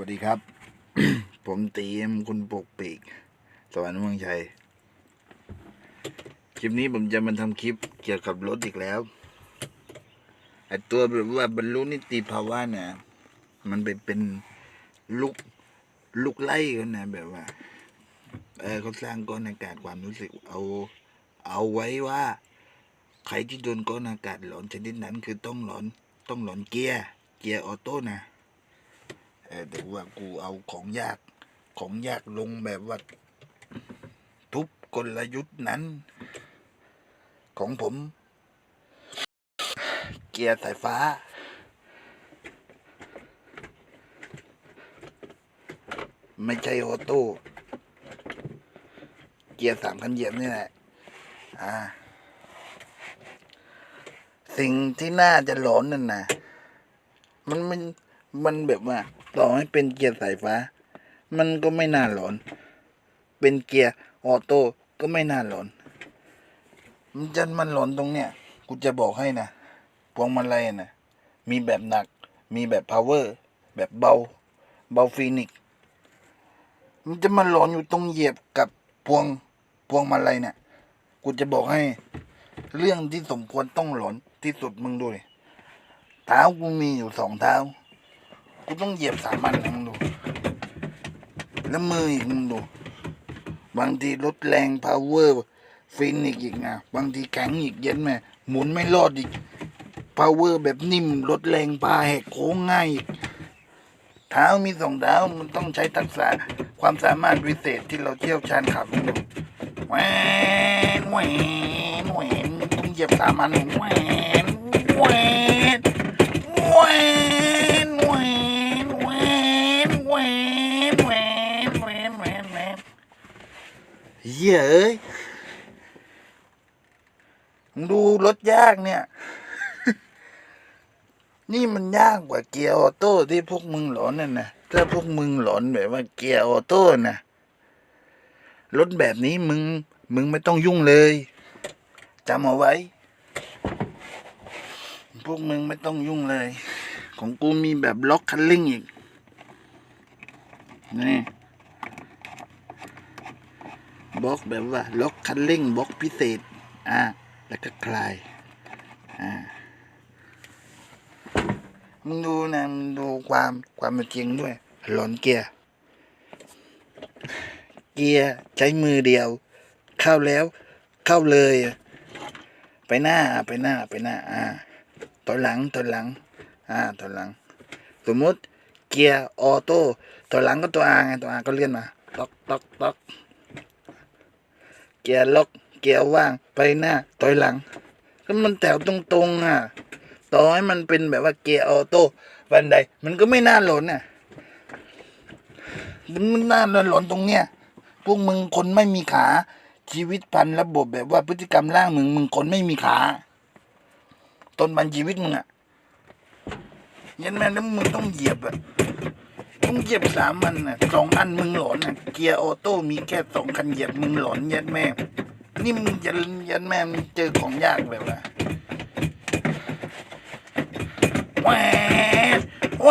วัสดีครับ ผมตีมคุณปกปีก สวรรค์เมืองชัย คลิปนี้ผมจะมาทำคลิปเกี่ยวกับรถอีกแล้วไอตัวแบบว่าบรรลุนิติภาวะเนี่ยมันไปเป็นลูกลูกไล่กันนะแบบว่า เออเขาสร้างก้อนอากาศความรู้สึก เอา เอาไว้ว่า ใครที่โดนก้อนอากาศหลอนชนิดนั้นคือต้องหลอน ต้องหลอนเกียร์ เกียร์ออโต้นะ แต่ว่ากูเอาของยากของยากลงแบบว่า ทุบกลยุทธ์นั้น ของผม เกียร์สายฟ้า ไม่ใช่ออโต้เกียร์สามคันเหยียบนี่แหละอ่าสิ่งที่น่าจะหลอนนั่นนะมันมันมันแบบว่า ต่อให้เป็นเกียร์สายฟ้า มันก็ไม่น่าหลอน เป็นเกียร์ออโต้ก็ไม่น่าหลอน มันจะมันหลอนตรงเนี้ยกูจะบอกให้นะพวงมาลัยนะมีแบบหนัก มีแบบพาวเวอร์แบบเบา เบาฟีนิกมันจะมาหลอนอยู่ตรงเหยียบกับพวงพวงมาลัยเนี่ยกูจะบอกให้ เรื่องที่สมควรต้องหลอนที่สุดมึงดูดิเท้ากูมีอยู่สองเท้า กูต้องเหยียบสามอันนะมึงดู แล้วมืออีกมึงดู บางทีลดแรงพาวเวอร์ฟินอีกอีกอะบางทีแข็งอีกเย็นแม่หมุนไม่รอดอีกพาวเวอร์แบบนิ่มลดแรงพาแหกโค้งง่ายอีกเท้ามีสองเท้ามันต้องใช้ทักษะความสามารถพิเศษที่เราเที่ยวชาญขับมึงดูแหวนแหวนแหวนต้องเหยียบสามอันแหวนแหวน เหี้ยเอ้ยมึงดูรถยากเนี่ย นี่มันยากกว่าเกียร์ออโต้ที่พวกมึงหลอนน่ะนะถ้าพวกมึงหลอนแบบว่าเกียร์ออโต้น่ะรถแบบนี้มึง มึงไม่ต้องยุ่งเลยจำเอาไว้ พวกมึงไม่ต้องยุ่งเลย ของกูมีแบบล็อกคันเร่งอีกนี่บ ล็อกแบบว่าล็อกคันเร่งบล็อกพิเศษ อ่า แล้วก็คลาย อ่ามึงดูนะมึงดูความความเป็นจริงด้วย หลอนเกียร์ เกียร์ใช้มือเดียว เข้าแล้ว เข้าเลย ไปหน้า ไปหน้า ไปหน้า อ่าถอยหลังถอยหลัง อ่าถอยหลัง สมมติเกียร์ออโต้ถอยหลังก็ตัวอาไงตัวอาก็เลื่อนมาต๊อกต๊อกต๊อก เกียร์ล็อก เกียร์ว่าง ไปหน้า ถอยหลังก็มันแถวตรงๆอะ ต่อให้มันเป็นแบบว่าเกียร์ออโต้บันได มันก็ไม่น่าหล่นน่ะ มันน่าหล่นตรงเนี้ย พวกมึงคนไม่มีขา ชีวิตพันระบบแบบว่าพฤติกรรมร่างมึงมึงคนไม่มีขา ต้นบันชีวิตมึงอะยันแม่แล้วมึงต้องเหยียบอะ ต้องเหยียบสามมันอะสองอันมึงหลอนอะเกียร์ออโต้มีแค่สองคันเหยียบมึงหลอนยันแม่นี่มึงยันยันแม่มึงเจอของยากแบบว่าแหวแหว